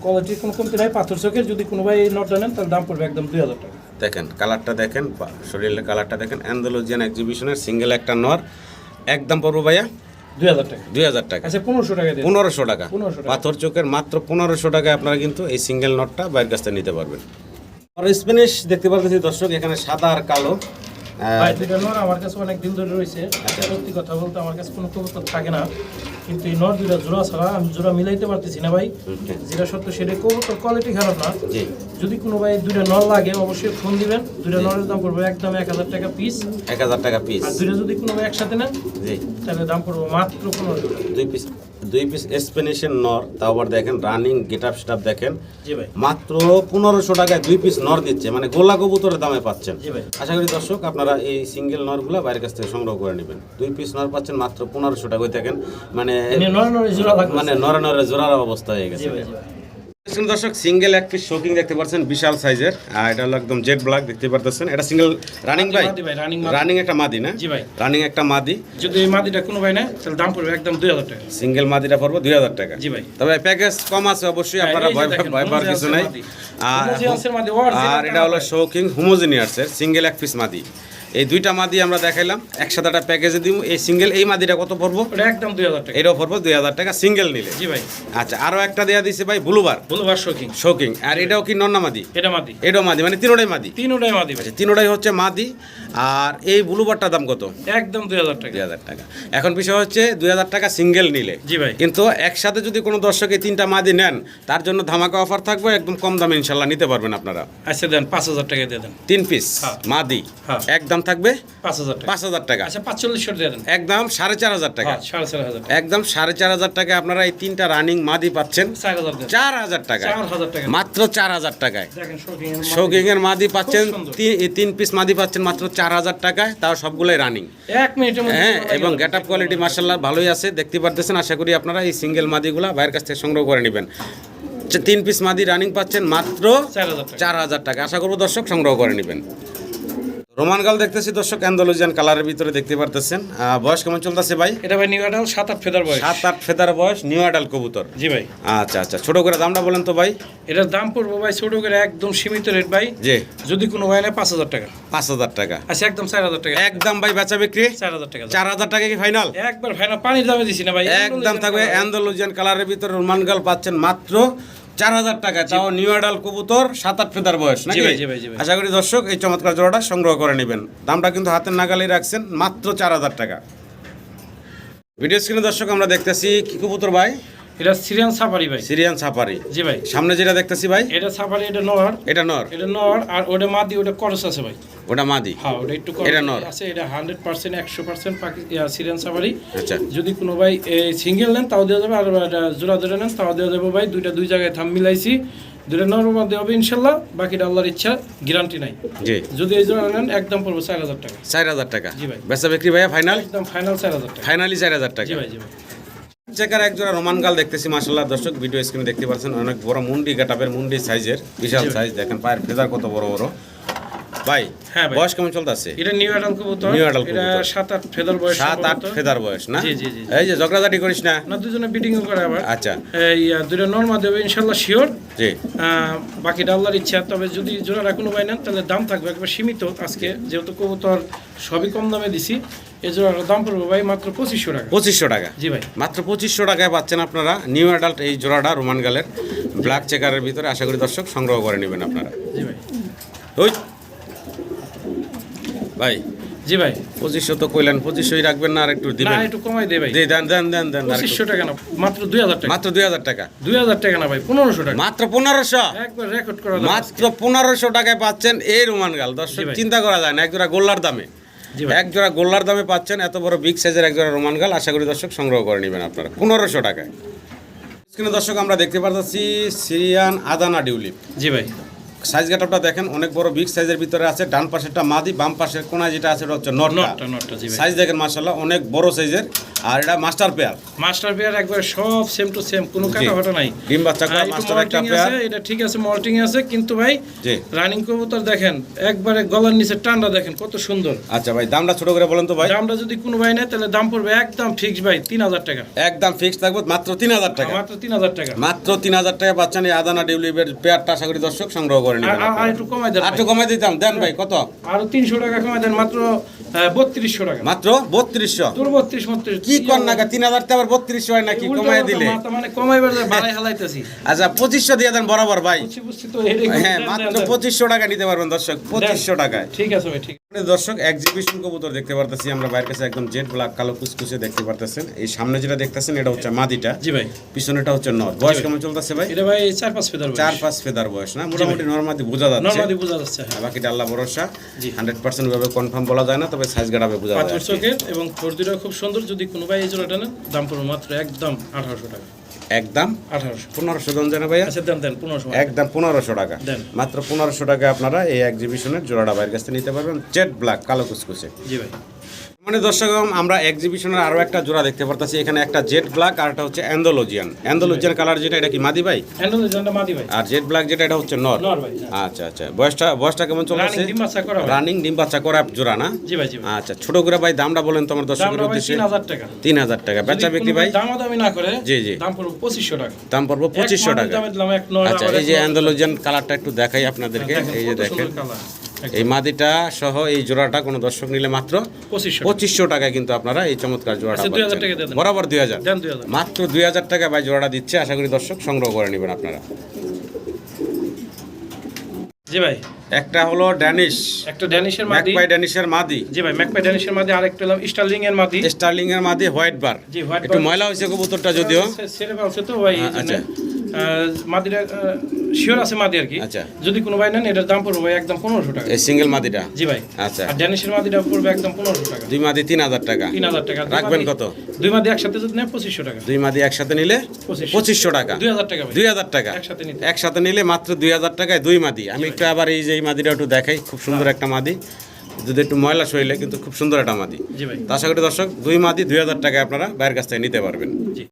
কোয়ালিটির কোনো কমতি নাই পাথর চোখের যদি কোনো ভাই নটটা নেন তাহলে দাম পড়বে একদম দুই হাজার টাকা। দেখেন কালারটা দেখেন শরীরের কালারটা দেখেন অ্যান্ডালোজিয়ান এক্সিবিশনের সিঙ্গেল একটা নর একদম পড়ব ভাইয়া। দুই হাজার টাকা। দুই হাজার টাকা। আচ্ছা পনেরোশো টাকা পনেরোশো টাকা। 1500 টাকা। পাথর চোখের মাত্র পনেরোশো টাকায় আপনারা কিন্তু এই সিঙ্গেল নটটা বাইরের কাছ থেকে নিতে পারবেন। আর স্প্যানিশ দেখতে পাচ্ছি দর্শক এখানে সাদা আর কালো। নর আমার কাছে অনেক দিন ধরে রয়েছে। সত্যি কথা বলতে আমার কাছে কোনো কবুতর থাকে না। কিন্তু এই নর দুইটা জোড়া ছাড়া আমি জোড়া মিলাইতে পারতেছি না ভাই। যেটা সত্য সেটা কবুতর কোয়ালিটি খারাপ না। যদি কোনো ভাই দুইটা নর লাগে অবশ্যই ফোন দিবেন। দুইটা নরের দাম পড়বে একদম এক হাজার টাকা পিস এক হাজার টাকা পিস আর দুইটা যদি কোনো ভাই একসাথে নেন তাহলে দাম পড়বে মাত্র পনেরো দুই পিস দুই পিস এক্সপ্লেনেশন নর তাও আবার দেখেন রানিং গেট আপ সেট দেখেন মাত্র পনেরোশো টাকায় দুই পিস নর দিচ্ছে মানে গোলা কবুতরের দামে পাচ্ছেন। আশা করি দর্শক আপনারা এই সিঙ্গেল নরগুলো বাইরের কাছ থেকে সংগ্রহ করে নেবেন। দুই পিস নর পাচ্ছেন মাত্র পনেরোশো টাকায় দেখেন মানে নরে মানে নরে নরে জোড়ার অবস্থা হয়ে গেছে। দর্শক সিঙ্গেল এক পিস শোকিং দেখতে পাচ্ছেন বিশাল সাইজের আর এটা হলো একদম জেড ব্ল্যাক দেখতে পারতেছেন। এটা সিঙ্গেল রানিং ভাই। রানিং একটা মাদি না? জি ভাই। রানিং একটা মাদি। যদি এই মাদিটা কোনো ভাই নেয় তাহলে দাম পড়বে একদম দুই হাজার টাকা। সিঙ্গেল মাদিটা পড়ব দুই হাজার টাকা। জি ভাই। তবে প্যাকেজ কম আছে অবশ্যই আপনারা হ্যাঁ, যে ভয় ভয় পাওয়ার কিছু নাই। আর এটা হলো শৌকিং হোমোজিনিয়ার্সের সিঙ্গেল এক পিস মাদি। এই দুইটা মাদি আমরা দেখাইলাম একসাথে একটা প্যাকেজে দিব এই সিঙ্গেল এই মাদিটা কত পড়ব? একদম দুই হাজার টাকা। এটাও পড়ব দুই হাজার টাকা সিঙ্গেল নিলে। জি ভাই। আচ্ছা আরও একটা দেওয়া দিছে ভাই ব্লুবার। বলো বার শৌখিন। শৌকিং আর এটাও কি নন্না মাদি? এটা মাদি। এটাও মাদি মানে তিনোটাই মাদি। তিনোটাই মাদি আচ্ছা তিনোটাই হচ্ছে মাদি। আর এই ব্লুবারটার দাম কত? একদম দুই হাজার টাকা। দুই হাজার টাকা। এখন বিষয় হচ্ছে দুই হাজার টাকা সিঙ্গেল নিলে। জি ভাই। কিন্তু একসাথে যদি কোনো দর্শক এই তিনটা মাদি নেন তার জন্য ধামাকা অফার থাকবে একদম কম দামে ইনশাল্লাহ নিতে পারবেন আপনারা। আচ্ছা দেন পাঁচ হাজার টাকা দিয়ে দেন। তিন পিস হ্যাঁ। মাদি। হ্যাঁ। একদম থাকবে পাঁচ হাজার টাকা আচ্ছা একদম সাড়ে চার হাজার টাকা হ্যাঁ একদম সাড়ে চার হাজার টাকা আপনারা এই তিনটা রানিং মাদি পাচ্ছেন চার হাজার টাকা মাত্র চার হাজার টাকায় শৌকিং এর মাদি পাচ্ছেন তিন- পিস মাদি পাচ্ছেন মাত্র চার হাজার টাকায় তাও সবগুলোই রানিং হ্যাঁ এবং গেট আপ কোয়ালিটি মার্শাল্লাহ ভালোই আছে দেখতে পারতেছেন আশা করি আপনারা এই সিঙ্গেল মাদিগুলা বাইরের কাছ থেকে সংগ্রহ করে নেবেন তিন পিস মাদি রানিং পাচ্ছেন মাত্র চার হাজার টাকা আশা করব দর্শক সংগ্রহ করে নেবেন রোমান গাল দেখতেছি দর্শক অ্যান্ডোলজিয়ান কালারের ভিতরে দেখতে পারতেছেন। বয়স কেমন চলতেছে ভাই? এটা ভাই নিউ আডাল সাত আট ফেদার বয়স। সাত আট ফেদার বয়স নিউ আডাল কবুতর। জি ভাই। আচ্ছা আচ্ছা ছোট করে দামটা বলেন তো ভাই। এটার দাম পড়ব ভাই ছোট করে একদম সীমিত রেট ভাই। যে যদি কোনো ভাই নেয় পাঁচ হাজার টাকা। পাঁচ হাজার টাকা। আচ্ছা একদম চার হাজার টাকা। একদম ভাই বেচা বিক্রি? চার হাজার টাকা। চার হাজার টাকা কি ফাইনাল একবার ফাইনাল পানির দামে দিছি না ভাই। একদম থাকবে অ্যান্ডালুজিয়ান কালারের ভিতরে রোমান গাল পাচ্ছেন মাত্র চার হাজার টাকা তাও নিউ আডাল কবুতর সাত আট ফেদার বয়স নাকি। আশা করি দর্শক এই চমৎকার জোড়াটা সংগ্রহ করে নেবেন। দামটা কিন্তু হাতের নাগালেই রাখছেন মাত্র চার হাজার টাকা। ভিডিও স্ক্রিনে দর্শক আমরা দেখতেছি কি কবুতর ভাই? এটা সিরিয়ান সাফারি ভাই। সিরিয়ান সাফারি জি ভাই। সামনে যেটা দেখতেছি ভাই? এটা সাফারি এটা নর। এটা নর। এটা নর আর ওটা মাদি ওটা করস আছে ভাই। ওটা মাদি। হ্যাঁ ওটা একটু এটা নর। আছে এটা হান্ড্রেড পার্সেন্ট একশো পার্সেন্ট সিরিয়ান সাফারি আচ্ছা। যদি কোনো ভাই সিঙ্গেল নেন তাও দেওয়া যাবে। আর এটা জোড়া জোড়া নেন তাও দেওয়া যাবে ভাই। দুইটা দুই জায়গায় থাম মিলাইছি। দুটো নর্মাল মধ্যে হবে ইনশাল্লাহ। বাকিটা আল্লাহর ইচ্ছা গ্যারান্টি নাই। জি। যদি এই জোড়া নেন একদম পড়বে চার হাজার টাকা। চার হাজার টাকা। জি ভাই। বেচা বিক্রি ভাইয়া ফাইনাল একদম ফাইনাল চার হাজার টাকা। ফাইনালি চার হাজার টাকা। জি ভাই জি ভাই। চেকার একজোড়া রোমান গাল দেখতেছি মাসাল্লাহ দর্শক ভিডিও স্ক্রিনে দেখতে পাচ্ছেন, অনেক বড় মুন্ডি গাটাপের মুন্ডি সাইজের বিশাল সাইজ দেখেন পায়ের ফেদার কত বড় বড়। ভাই হ্যাঁ বয়স কেমন চলতেছে? এটা নিউ অ্যাডাল কবুতর। New adult এটা। সাত আট ফেদার বয়স সাত আট ফেদার বয়স না? জি, জি, জি। এই যে ঝগড়াঝাটি করিস না। না দুজনে বিডিংও করে আবার। আচ্ছা। এই দুটো নর্মাল দেবে ইনশাল্লাহ শিওর জি। বাকিটা আল্লাহর ইচ্ছা। তবে যদি জোড়াটা কোনো পাই নেন তাহলে দাম থাকবে একবার সীমিত আজকে। যেহেতু কবুতর সবই কম দামে দিছি এই জোড়াটার দাম পড়বে ভাই মাত্র পঁচিশশো টাকা। পঁচিশশো টাকা? জি ভাই। মাত্র পঁচিশশো টাকায় পাচ্ছেন আপনারা নিউ অ্যাডাল্ট এই জোড়াটা রোমান গালের ব্ল্যাক চেকারের ভিতরে। আশা করি দর্শক সংগ্রহ করে নেবেন আপনারা। জি ভাই। ওই ভাই জি ভাই। পঁচিশশো তো কইলেন পঁচিশশোই রাখবেন না আর একটু না দিবেন একটু কমাই দে ভাই। দেন দেন দেন দেন পঁচিশশো টাকা না মাত্র দুই হাজার টাকা। মাত্র দুই হাজার টাকা। দুই হাজার টাকা না ভাই পনেরোশো টাকা। মাত্র পনেরোশো? একবার রেকর্ড করা মাত্র পনেরোশো টাকায় পাচ্ছেন এই রোমান গাল। দর্শক চিন্তা করা যায় না এক জোড়া গোল্লার দামে। এক জোড়া গোল্লার দামে পাচ্ছেন এত বড় বিগ সাইজের এক জোড়া রোমান গাল। আশা করি দর্শক সংগ্রহ করে নেবেন আপনারা। পনেরোশো টাকায়। স্ক্রিনে দর্শক আমরা দেখতে পাচ্ছি সিরিয়ান আদানা ডিউলিপ জি ভাই। সাইজ গেটআপটা দেখেন অনেক বড় বিগ সাইজের ভিতরে আছে ডান পাশেরটা মাদি বাম পাশের কোনায় যেটা আছে এটা হচ্ছে নটটা সাইজ দেখেন মার্শাল্লাহ অনেক বড় সাইজের আর এটা মাস্টার পেয়ার মাস্টার পেয়ার একবার সব সেম টু সেম কোনো কাটা ফাটা নাই। ডিম বাচ্চা করা মাস্টার একটা পেয়ার এটা ঠিক আছে মল্টিং আছে কিন্তু ভাই জি। রানিং কবুতর দেখেন একবারে গলার নিচে টান্ডা দেখেন কত সুন্দর। আচ্ছা ভাই দামটা ছোট করে বলেন তো ভাই। দামটা যদি কোনো ভাই নেয় তাহলে দাম পড়বে একদম ফিক্স ভাই তিন হাজার টাকা। একদম ফিক্স থাকবে মাত্র তিন হাজার টাকা। মাত্র তিন হাজার টাকা। মাত্র তিন হাজার টাকা বাচ্চা এই আদানা ডিউলিপের পেয়ারটা আশা করি দর্শক সংগ্রহ করে নেবেন আর- একটু কমাই দেন আর একটু কমাই দিতাম। দেন ভাই কত? আরও তিনশো টাকা কমাই দেন মাত্র বত্রিশশো টাকা। মাত্র বত্রিশশো? তোর বত্রিশ বত্রিশ। কি কর না তিন হাজার টাকা আবার বত্রিশশো হয় নাকি? কমাই দিলে। মানে কমাইবার বাড়াই হালাইতেছি। আচ্ছা পঁচিশশো দিয়ে দেন বরাবর ভাই। তো হ্যাঁ মাত্র দেন। পঁচিশশো টাকা নিতে পারবেন দর্শক পঁচিশশো টাকায়। ঠিক আছে ভাই ঠিক প্রিয় দর্শক এক্সিবিশন কবুতর দেখতে পারতেছি আমরা বাইরের কাছে একদম জেড ব্ল্যাক কালো কুচকুচে দেখতে পারতেছেন। এই সামনে যেটা দেখতেছেন এটা হচ্ছে মাদিটা। জি ভাই। পিছনেটা হচ্ছে নর। বয়স কেমন চলতেছে ভাই? এটা ভাই চার পাঁচ ফেদার চার পাঁচ ফেদার বয়স না? মোটামুটি নর্মাদি বোঝা যাচ্ছে। নর্মালি বোঝা যাচ্ছে হ্যাঁ। বাকিটা আল্লাহ ভরসা। জি। হান্ড্রেড পার্সেন্ট ভাবে কনফার্ম বলা যায় না তবে সাইজ গাড়াবে বোঝা যায় পাথর আর চোখের এবং ঠোঁটদুটা খুব সুন্দর যদি কোনো ভাই এই জোড়াটা নেন দাম পড়বে মাত্র একদম আঠারোশো টাকা। একদম? আঠারোশো। পনেরোশো জন জানা ভাইয়া? আচ্ছা দেন দেন পনেরোশো একদম পনেরোশো টাকা। দেন। মাত্র পনেরোশো টাকা আপনারা এই এক্সিবিশনের জোড়াটা বাইরের কাছ থেকে নিতে পারবেন। জেট ব্ল্যাক কালো কুচকুচে জি ভাই। মানে দর্শক আমরা এক্সিবিশনের আরও একটা জোড়া দেখতে পারতাছি। এখানে একটা জেট ব্ল্যাক আর একটা হচ্ছে অ্যান্ডোলজিয়ান অ্যান্ডোলজিয়ান কালার যেটা এটা কি মাদি ভাই? মাদি ভাই। আর জেড ব্ল্যাক যেটা এটা হচ্ছে নর। নর ভাই আচ্ছা আচ্ছা। বয়সটা বয়সটা কেমন চলছে? রানিং ডিম বাচ্চা করা জোড়া না? জি ভাই জি আচ্ছা ছোট করে ভাই দামটা বলেন তোমার দর্শকের উদ্দেশ্যে। তিন হাজার টাকা। বেচা বিক্রি ভাই? দামাদামি না করে জি, জি। দাম পড়বে পঁচিশশো টাকা। দাম পড়ব পঁচিশশো টাকা। আচ্ছা এই যে। অ্যান্ডোলজিয়ান কালারটা একটু দেখাই আপনাদেরকে। এই যে দেখেন। এই মাদিটা সহ এই জোড়াটা কোনো দর্শক নিলে মাত্র পঁচিশশো টাকায় কিন্তু আপনারা এই চমৎকার জোড়াটা আচ্ছা, 2000 পাচ্ছেন। টাকা দিয়ে দেন। বরাবর দুই হাজার। মাত্র দুই হাজার টাকা ভাই জোড়াটা দিচ্ছে। আশা করি দর্শক সংগ্রহ করে নেবেন আপনারা। জি ভাই। একটা হলো ড্যানিশ। একটা ড্যানিশের মাদি। ম্যাকপাই ড্যানিশের মাদি। জি ভাই ম্যাকপাই ড্যানিশের মাদি। আরেকটা হলাম স্টার্লিং এর মাদি। স্টার্লিং এর মাদি হোয়াইট বার। জি হোয়াইট একটু ময়লা হয়েছে কবুতরটা যদিও। ছেড়ে ফেলছে তো ভাই আচ্ছা। মাদিটা শিওর আছে মাদি আর কি। আচ্ছা। যদি কোনো ভাই নেন এটার দাম পড়বে ভাই একদম পনেরোশো টাকা। এই সিঙ্গেল মাদিটা? জি ভাই। আচ্ছা। আর ড্যানিশের মাদিটা পড়বে একদম পনেরোশো টাকা। দুই মাদি তিন হাজার টাকা। তিন হাজার টাকা। রাখবেন কত? দুই মাদি একসাথে যদি নেয় পঁচিশশো টাকা। দুই মাদি একসাথে নিলে পঁচিশশো। টাকা। দুই হাজার টাকা দুই হাজার টাকা। একসাথে নিতে। একসাথে নিলে মাত্র দুই হাজার টাকায় দুই মাদি। আমি একটু আবার এই যে এই মাদিটা একটু দেখাই। খুব সুন্দর একটা মাদি। যদি একটু ময়লা শরীরে কিন্তু খুব সুন্দর একটা মাদি। আশা করি দর্শক দুই মাদি দুই হাজার টাকায় আপনারা বাইরের কাছ থেকে নিতে পারবেন। জি।